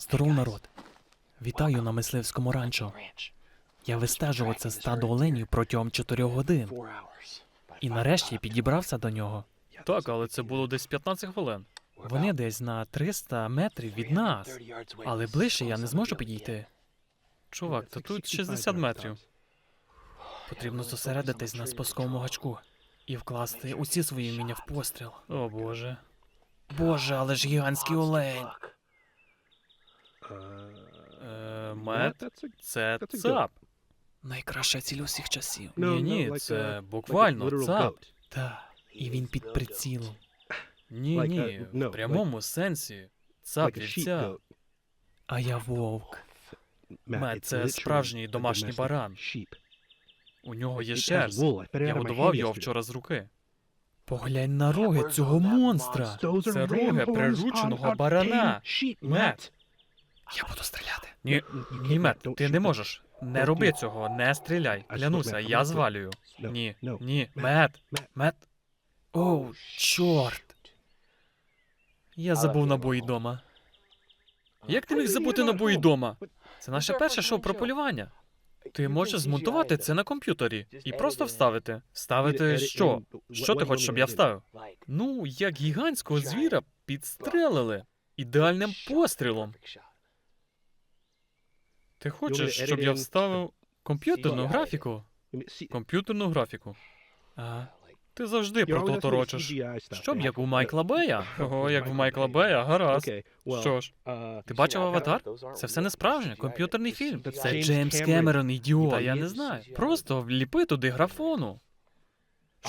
Здоров, народ. Вітаю на мисливському ранчо. Я вистежував це стадо оленів протягом 4 годин. І нарешті підібрався до нього. Так, але це було десь 15 хвилин. Вони десь на 300 метрів від нас, але ближче я не зможу підійти. Чувак, та тут 60 метрів. Потрібно зосередитись на спусковому гачку і вкласти усі свої вміння в постріл. О боже. Боже, але ж гігантський олень. Мед, це цап. Найкраща ціль усіх часів. Ні, ні, це буквально цап. Та, і він під прицілом. Ні, ні, в прямому сенсі. Цап вівця. А я вовк. Мед, це справжній домашній баран. У нього є шерсть. Я годував його вчора з руки. Поглянь на роги цього монстра. Це роги прирученого барана. Мед. Я буду стріляти. Ні, ні, Мед, ти не можеш. Не роби цього, не стріляй. Клянуся, я звалюю. Ні, ні, Мед, Мед. Оу, чорт. Я забув набої дома. Як ти міг забути набої дома? Це наше перше шоу про полювання. Ти можеш змонтувати це на комп'ютері і просто вставити. Вставити що? Що ти хочеш, щоб я вставив? Ну, як гігантського звіра підстрелили ідеальним пострілом. Ти хочеш, щоб я вставив комп'ютерну графіку? Комп'ютерну графіку. А, Ти завжди про то торочиш. Щоб як у Майкла Бея? Ого, як в Майкла Бея, гаразд. Що ж, ти бачив аватар? Це все не справжнє, комп'ютерний фільм. це Джеймс Кемерон, ідіот. Та я не знаю. Просто вліпи туди графону.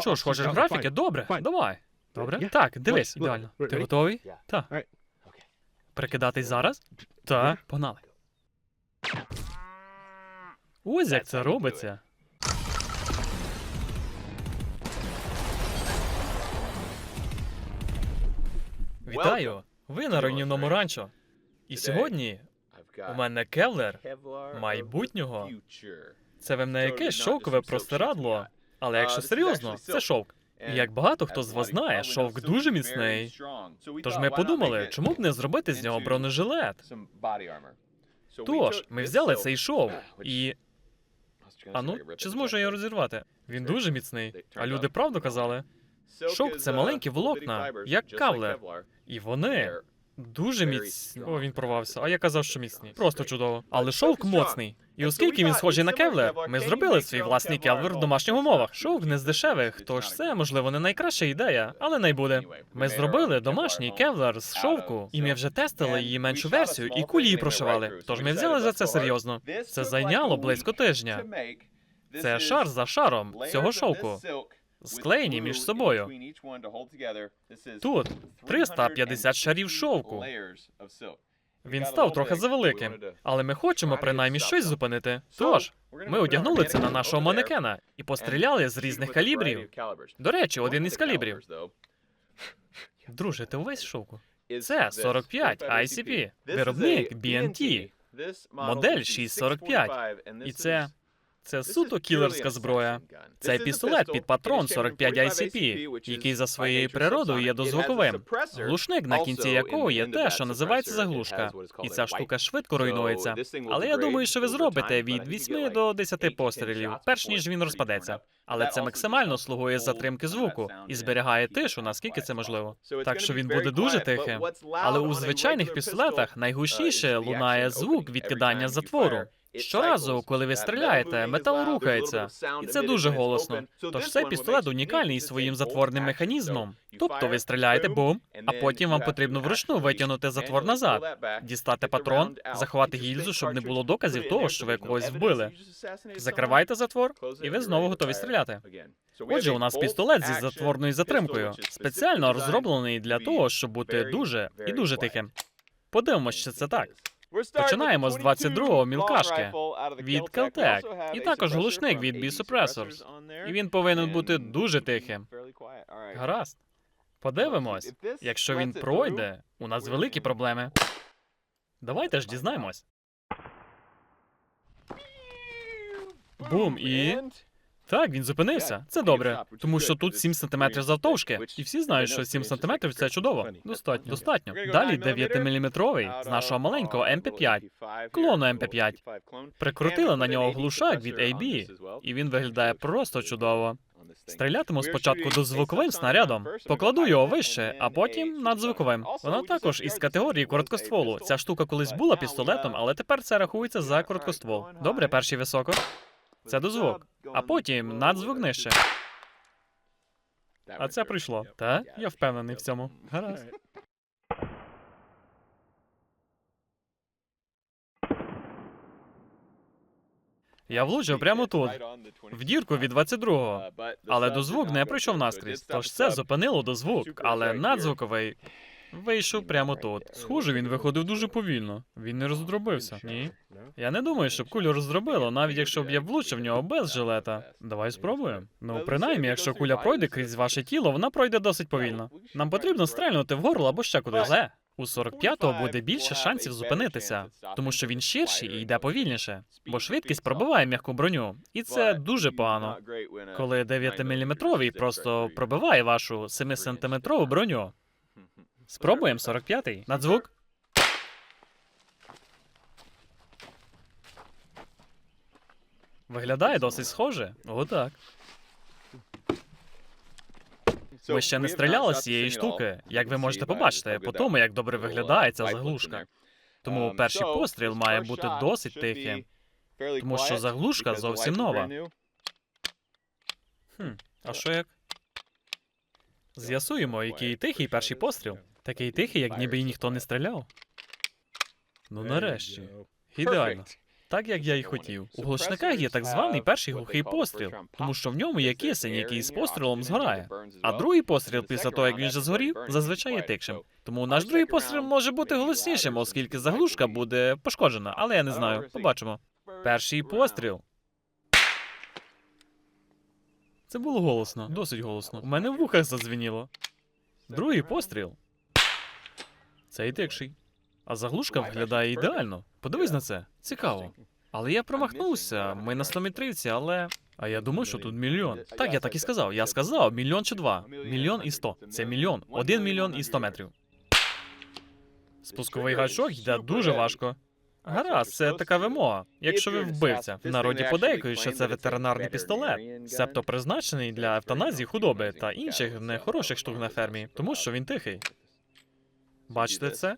Що ж, хочеш графіки? Добре, давай. Добре? Так, дивись, ідеально. Ти готовий? Так. Прикидатись зараз? Так, погнали. Ось як це робиться. Вітаю! Ви на руйнівному ранчо. І сьогодні у мене кевлер майбутнього. Це ви не якесь шовкове простирадло, але якщо серйозно, це шовк. І як багато хто з вас знає, шовк дуже міцний. Тож ми подумали, чому б не зробити з нього бронежилет. Тож, ми взяли цей шов і. А ну, чи зможу я розірвати? Він дуже міцний. А люди правду казали. Шовк це маленькі волокна, як кавлер. І вони дуже міцні. О, він порвався. А я казав, що міцні. Просто чудово. Але шовк моцний. І оскільки він схожий на кевлер, ми зробили свій власний кевлер в домашніх умовах. Шовк не з дешевих, тож це, можливо, не найкраща ідея, але найбуде. Ми зробили домашній кевлер з шовку, і ми вже тестили її меншу версію, і кулі її прошивали. Тож ми взяли за це серйозно. Це зайняло близько тижня. Це шар за шаром цього шовку. Склеєні між собою. Тут 350 шарів шовку. Він став трохи завеликим, але ми хочемо принаймні щось зупинити. Тож, ми одягнули це на нашого манекена і постріляли з різних калібрів. До речі, один із калібрів. Друже, ти увесь шоку. Це 45 ICP, виробник BNT, модель 645. І це. Це суто кілерська зброя. Це пістолет під патрон 45 ICP, який за своєю природою є дозвуковим. Глушник, на кінці якого є те, що називається заглушка. І ця штука швидко руйнується. Але я думаю, що ви зробите від 8 до 10 пострілів, перш ніж він розпадеться. Але це максимально слугує затримки звуку і зберігає тишу, наскільки це можливо. Так що він буде дуже тихим. Але у звичайних пістолетах найгучніше лунає звук відкидання затвору. Щоразу, коли ви стріляєте, метал рухається, і це дуже голосно. Тож цей пістолет унікальний своїм затворним механізмом. Тобто ви стріляєте бум, а потім вам потрібно вручну витягнути затвор назад, дістати патрон, заховати гільзу, щоб не було доказів того, що ви когось вбили. Закривайте затвор, і ви знову готові стріляти. Отже, у нас пістолет зі затворною затримкою, спеціально розроблений для того, щоб бути дуже і дуже тихим. Подивимось, чи це так. Починаємо з 22-го мілкашки від Caltech, і також глушник від B-Suppressors. І він повинен бути дуже тихим. Гаразд. Подивимось. Якщо він пройде, у нас великі проблеми. Давайте ж дізнаємось. Бум і Так, він зупинився. Це добре, тому що тут 7 сантиметрів завтовшки, і всі знають, що 7 сантиметрів це чудово. Достатньо. Достатньо. Далі 9-мм з нашого маленького МП5, клону МП5. Прикрутили на нього глушак від AB, і він виглядає просто чудово. Стрілятиму спочатку дозвуковим снарядом, покладу його вище, а потім надзвуковим. Вона також із категорії короткостволу. Ця штука колись була пістолетом, але тепер це рахується за короткоствол. Добре, перший високо. Це дозвук. А потім надзвук нижче. А це прийшло. Та? Я впевнений в цьому. Гаразд. Я влучив прямо тут, в дірку від 22-го. Але дозвук не прийшов наскрізь, тож це зупинило дозвук, але надзвуковий вийшов прямо тут. Схоже, він виходив дуже повільно. Він не роздробився. Ні. Я не думаю, щоб кулю роздробило, навіть якщо б я влучив в нього без жилета. Давай спробуємо. Ну, принаймні, якщо куля пройде крізь ваше тіло, вона пройде досить повільно. Нам потрібно стрельнути в горло або ще кудись. Але у 45-го буде більше шансів зупинитися, тому що він ширший і йде повільніше, бо швидкість пробиває м'яку броню, і це дуже погано. Коли 9-мм просто пробиває вашу 7-сантиметрову броню. Спробуємо 45-й. Надзвук. Виглядає досить схоже. Отак. Ми ще не стріляли з цієї штуки, як ви можете побачити, по тому, як добре виглядає ця заглушка. Тому перший постріл має бути досить тихим, тому що заглушка зовсім нова. Хм, а що як? З'ясуємо, який тихий перший постріл. Такий тихий, як ніби й ніхто не стріляв. Ну нарешті. Ідеально. Так як я й хотів. У глушниках є так званий перший глухий постріл, тому що в ньому є кисень, який з пострілом згорає. А другий постріл, після того, як він вже згорів, зазвичай є тикшим. Тому наш другий постріл може бути голоснішим, оскільки заглушка буде пошкоджена, але я не знаю. Побачимо. Перший постріл. Це було голосно, досить голосно. У мене в вухах задзвеніло. Другий постріл. Цей тикший. А заглушка виглядає ідеально. Подивись на це. Цікаво. Але я промахнувся. Ми на 100 метрівці, але. А я думав, що тут мільйон. Так, я так і сказав. Я сказав мільйон чи два. Мільйон і сто. Це мільйон. Один мільйон і сто метрів. Спусковий гачок йде дуже важко. Гаразд, це така вимога. Якщо ви вбивця, в народі подейкують, що це ветеринарний пістолет, себто призначений для евтаназії худоби та інших нехороших штук на фермі, тому що він тихий. Бачите це?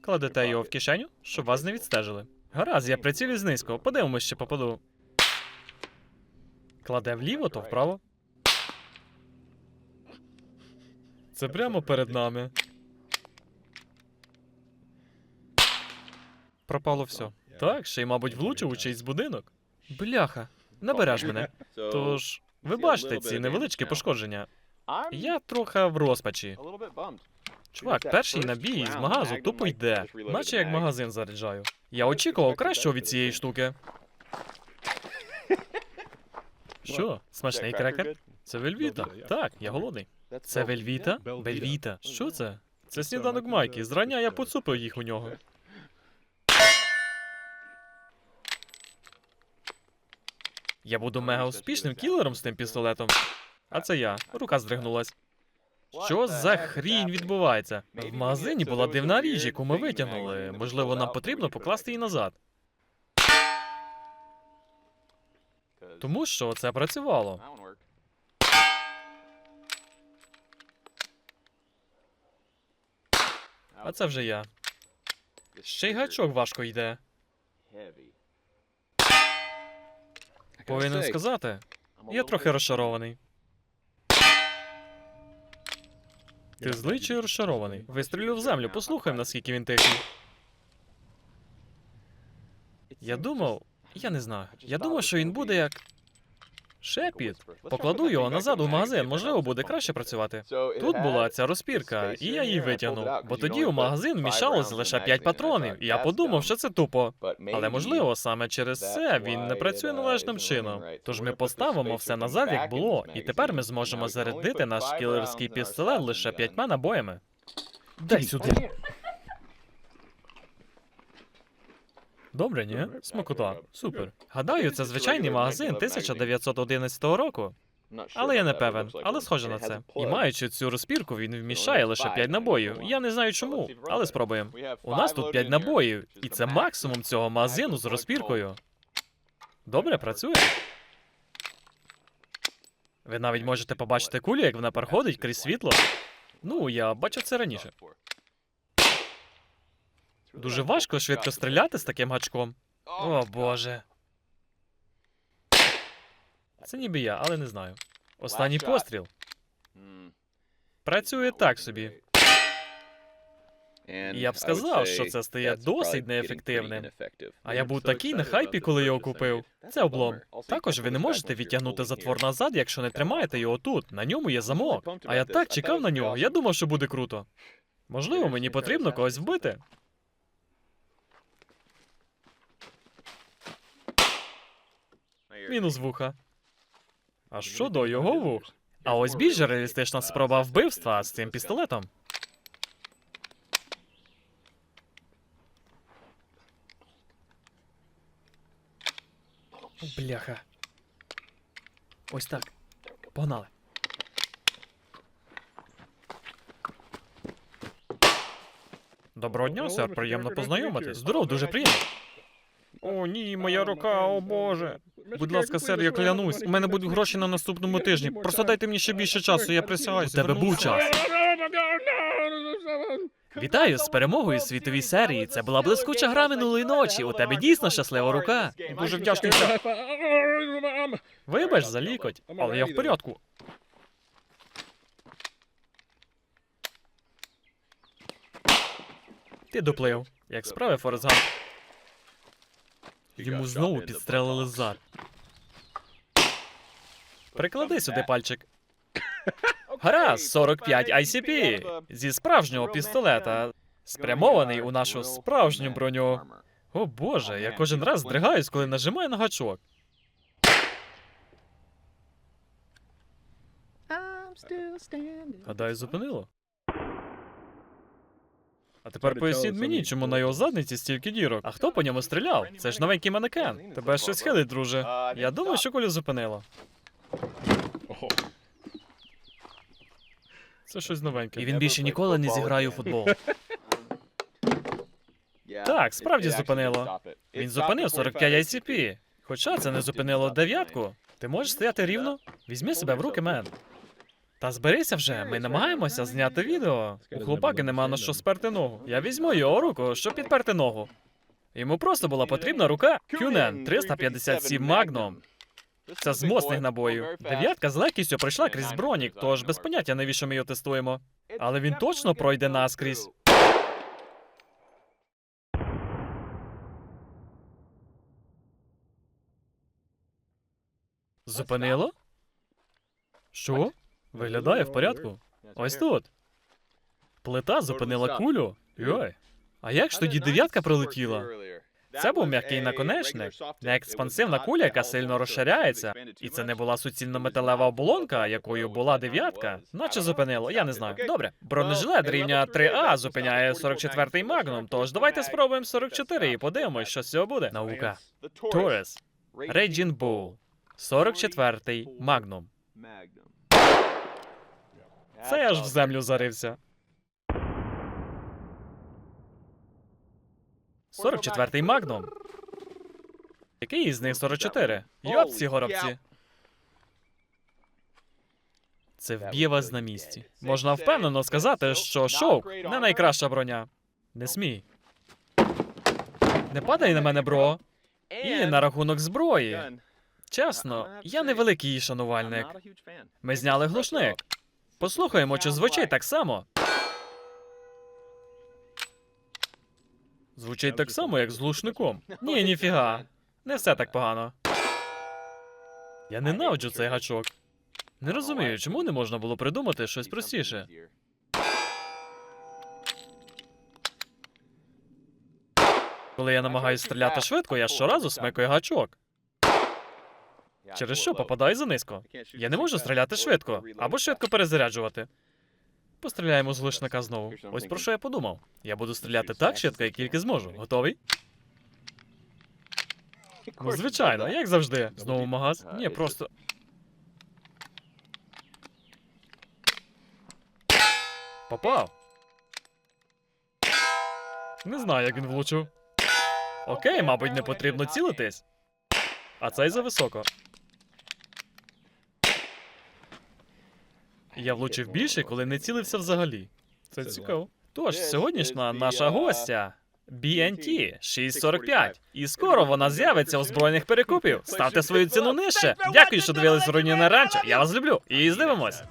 Кладете його в кишеню, щоб вас не відстежили. Гаразд, я прицілюсь низько, подивимось, чи попаду. Кладе вліво, то вправо. Це прямо перед нами. Пропало все. Так, ще й, мабуть, влучив у чийсь будинок. Бляха, набереш мене. Тож, ви бачите ці невеличкі пошкодження. Я трохи в розпачі. Чувак, перший набій з магазу тупо йде, наче як магазин заряджаю. Я очікував кращого від цієї штуки. Що, смачний крекер? Це вельвіта. Так, я голодний. Це вельвіта? Вельвіта. Що це? Це сніданок Майки. Зрання я поцупив їх у нього. Я буду мега успішним кілером з тим пістолетом. А це я. Рука здригнулась. Що за хрінь відбувається? В магазині була дивна річ, яку ми витягнули. Можливо, нам потрібно покласти її назад. Тому що це працювало. А це вже я. Ще й гачок важко йде. Повинен сказати, я трохи розчарований. Ти злий чи розчарований? Вистрілю в землю, послухаємо, наскільки він тихий. Я думав, я не знаю. Я думав, що він буде як. Шепіт. Покладу його назад у магазин, можливо, буде краще працювати. Тут була ця розпірка, і я її витягнув. Бо тоді у магазин вміщалось лише 5 патронів, і я подумав, що це тупо. Але можливо, саме через це він не працює належним чином. Тож ми поставимо все назад, як було, і тепер ми зможемо зарядити наш кілерський пістолет лише п'ятьма набоями. Дай сюди. Добре, ні? Смакота. Супер. Гадаю, це звичайний магазин 1911 року. Але я не певен, але схоже на це. І маючи цю розпірку, він вміщає лише 5 набоїв. Я не знаю чому, але спробуємо. У нас тут 5 набоїв, і це максимум цього магазину з розпіркою. Добре, працює. Ви навіть можете побачити кулю, як вона проходить крізь світло. Ну, я бачив це раніше. Дуже важко швидко стріляти з таким гачком. О боже. Це ніби я, але не знаю. Останній постріл. Працює так собі. І я б сказав, що це стає досить неефективним. А я був такий на хайпі, коли його купив. Це облом. Також ви не можете відтягнути затвор назад, якщо не тримаєте його тут. На ньому є замок. А я так чекав на нього. Я думав, що буде круто. Можливо, мені потрібно когось вбити. Мінус вуха. А що до його вух? А ось більш реалістична спроба вбивства з цим пістолетом. Бляха. Ось так. Погнали. Доброго дня, сер. Приємно познайомитись. Здоров, дуже приємно. О, ні, моя рука, о боже. Будь ласка, сер, я клянусь. У мене будуть гроші на наступному тижні. Просто дайте мені ще більше часу, я присягаюсь. У тебе був час. Вітаю з перемогою у світовій серії. Це була блискуча гра минулої ночі. У тебе дійсно щаслива рука. Дуже вдячний. сер. Вибач за лікоть, але я в порядку. Ти доплив. Як справи, Форест Гамп? Йому знову підстрелили зад. Приклади сюди пальчик. Гаразд, 45 ICP зі справжнього пістолета, спрямований у нашу справжню броню. О боже, я кожен раз здригаюсь, коли нажимаю на гачок. Гадаю, зупинило. А тепер поясніть мені, чому на його задниці стільки дірок. А хто по ньому стріляв? Це ж новенький манекен. Тебе щось хилить, друже. Я думаю, що колю зупинило. Це щось новеньке. І він більше ніколи не зіграє у футбол. Так, справді зупинило. Він зупинив 45 ICP. Хоча це не зупинило дев'ятку. Ти можеш стояти рівно? Візьми себе в руки, мен. Та зберися вже, ми намагаємося зняти відео. У хлопаки нема на що сперти ногу. Я візьму його руку, щоб підперти ногу. Йому просто була потрібна рука. Кюнен 357 Magnum. Це з моцних набоїв. Дев'ятка з легкістю пройшла крізь бронік, тож без поняття навіщо ми його тестуємо. Але він точно пройде наскрізь. Зупинило? Що? Виглядає в порядку. Ось тут. Плита зупинила кулю. Йой. А як ж тоді дев'ятка прилетіла? Це був м'який наконечник, не експансивна куля, яка сильно розширяється. І це не була суцільно металева оболонка, якою була дев'ятка. Наче зупинило, я не знаю. Добре, бронежилет рівня 3А зупиняє 44-й магнум. Тож давайте спробуємо 44 і подивимось, що з цього буде. Наука. Торес. Рейджін Bull. 44-й магнум. Це я ж в землю зарився. 44-й магнум. Який із них 44? Йопці горобці. Це вб'є вас на місці. Можна впевнено сказати, що шовк не найкраща броня. Не смій. Не падай на мене, бро. І на рахунок зброї. Чесно, я невеликий її шанувальник. Ми зняли глушник. Послухаємо, чи звучить так само. Звучить так само, як з глушником. Ні, ніфіга. Не все так погано. Я ненавиджу цей гачок. Не розумію, чому не можна було придумати щось простіше. Коли я намагаюся стріляти швидко, я щоразу смикаю гачок. Через що попадаю занизько. Я не можу стріляти швидко або швидко перезаряджувати. Постріляємо з глушника знову. Ось про що я подумав. Я буду стріляти так швидко, як тільки зможу. Готовий? Ну, звичайно, як завжди. Знову магаз? Ні, просто. Попав. Не знаю, як він влучив. Окей, мабуть, не потрібно цілитись. А цей зависоко. Я влучив більше, коли не цілився взагалі. Це цікаво. Тож, сьогоднішня наша гостя BNT 645. І скоро вона з'явиться у збройних перекупів. Ставте свою ціну нижче. Дякую, що дивились на ранчо. Я вас люблю. І здивимось.